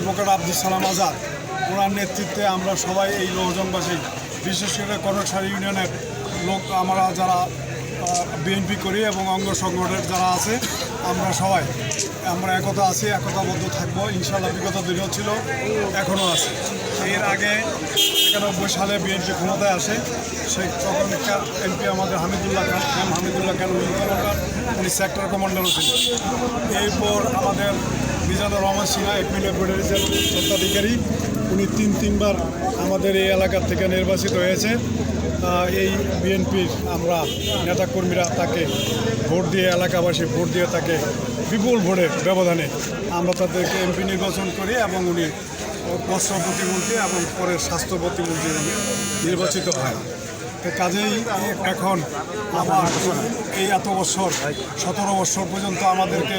Advocate Abdul Salam Azad, ওনার নেতৃত্বে আমরা সবাই এই লোকজনবাসী, বিশেষ করে কনকসারি ইউনিয়নের লোক আমরা যারা বিএনপি করি এবং অঙ্গ সংগঠনের যারা আছে, আমরা সবাই, আমরা একতা আছি, একতাবদ্ধ থাকব। ইনশাল্লাহ বিগত দিনেও ছিল এখনও আছে। এর আগে একানব্বই সালে বিএনপি ক্ষমতায় আসে, সেই তখনকার এমপি আমাদের হামিদুল্লাহ খান এম হামিদুল্লাহ খান, উনি সেক্টর কমান্ডারও ছিলেন। এরপর আমাদের মিজানুর রহমান সিনহা এক মিলিয়ন ব্রিগেডের স্বত্বাধিকারী। উনি তিন, তিনবার আমাদের এই এলাকার থেকে নির্বাচিত হয়েছে। এই বিএনপির আমরা নেতাকর্মীরা তাকে ভোট দিয়ে, এলাকাবাসী ভোট দিয়ে তাকে বিপুল ভোটের ব্যবধানে আমরা তাদেরকে এমপি নির্বাচন করি এবং উনি বস্ত্র প্রতিমন্ত্রী এবং পরে স্বাস্থ্য প্রতিমন্ত্রী নির্বাচিত হয়। কাজেই এখন আমার এই এত বছর, সতেরো বছর পর্যন্ত আমাদেরকে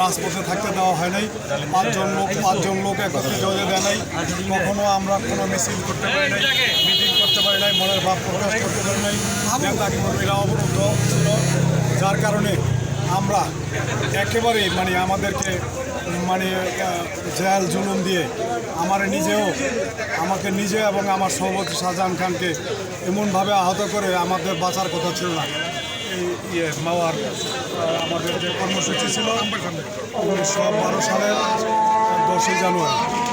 রাজপথে থাকতে দেওয়া হয় নাই। পাঁচজন লোক পাঁচজন লোক একত্রে জয়ে দেয় নাই। কখনো আমরা কোনো মিছিল করতে পারি নাই, মিটিং করতে পারি নাই, মনের ভাব প্রকাশ করতে পারি নাই। নেতা কর্মীরা অবরুদ্ধ। আমরা একেবারে মানে আমাদেরকে মানে জেল জুলুম দিয়ে আমার নিজেও, আমাকে নিজে এবং আমার সভাপতি শাহজাহান খানকে এমনভাবে আহত করে আমাদের বাঁচার কথা ছিল না। ইয়ে মাওয়ার আমাদের যে কর্মসূচি ছিল, উনিশশো বারো সালের দশই জানুয়ারি।